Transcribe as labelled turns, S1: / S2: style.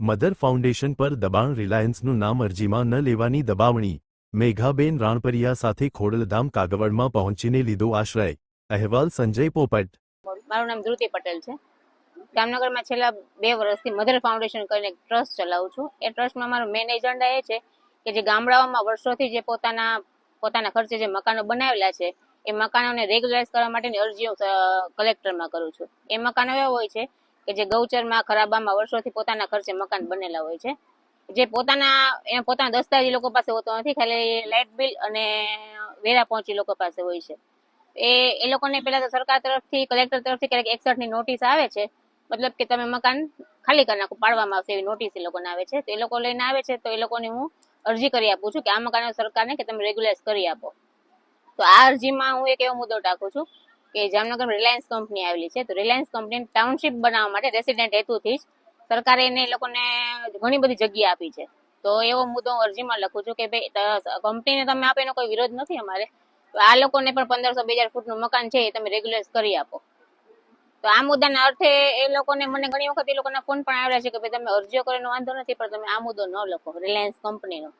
S1: Mother foundation પર દબાણ રિલાયન્સનું નામ અરજીમાં ન લેવાની દબાવણી, મેઘાબેન રાણપરિયા સાથે ખોડલધામ કાગવડમાં પહોંચીને લીધો આશ્રય. અહેવાલ સંજય પોપટ.
S2: મારું નામ ધ્રુતિ પટેલ છે. જામનગરમાં છેલ્લા બે વર્ષથી મધર ફાઉન્ડેશન કરીને એક ટ્રસ્ટ ચલાવું છું. એ ટ્રસ્ટમાં મારો મેઇન એજન્ડા એ છે કે જે ગામડાઓમાં વર્ષોથી જે પોતાના પોતાના ખર્ચે જે મકાનો બનાવેલા છે, એ મકાનોને રેગ્યુલરાઇઝ કરવા માટેની અરજીઓ કલેક્ટરમાં કરું છું. એ મકાનો એવા હોય છે કે જે ગૌચરમાં, ખરાબામાં, વર્ષોથી પોતાના ખર્ચે મકાન બનેલા હોય છે. જે પોતાના એના પોતાના દસ્તાવેજ લોકો પાસે હોતો નથી, ખાલી લાઇટ બિલ અને વેરા પહોંચી લોકો પાસે હોય છે. એ એ લોકોને પહેલા તો સરકાર તરફથી, કલેક્ટર તરફથી ક્યારેક એકસઠની નોટિસ આવે છે. મતલબ કે તમે મકાન ખાલી કરી નાખો, પાડવામાં આવશે એવી નોટિસ એ લોકોને આવે છે. તો એ લોકો લઈને આવે છે, તો એ લોકોની હું અરજી કરી આપું છું કે આ મકાન સરકારને કે તમે રેગ્યુલાઇઝ કરી આપો. તો આ અરજીમાં હું એક એવો મુદ્દો ટાંકું છું કે જામનગરમાં રિલાયન્સ કંપની આવેલી છે. તો રિલાયન્સ કંપની ટાઉનશીપ બનાવવા માટે રેસિડેન્ટ હેતુથી જ સરકારે એને લોકોને ઘણી બધી જગ્યા આપી છે. તો એવો મુદ્દો હું અરજીમાં લખું છું કે ભાઈ કંપનીને તમે આપો, એનો કોઈ વિરોધ નથી અમારે. આ લોકોને પણ પંદરસો બે હજાર ફૂટનું મકાન છે એ તમે રેગ્યુલર કરી આપો. તો આ મુદ્દાના અર્થે એ લોકોને મને ઘણી વખત એ લોકોના ફોન પણ આવ્યા છે કે ભાઈ, તમે અરજીઓ કરીને વાંધો નથી, પણ તમે આ મુદ્દો ન લખો રિલાયન્સ કંપનીનો.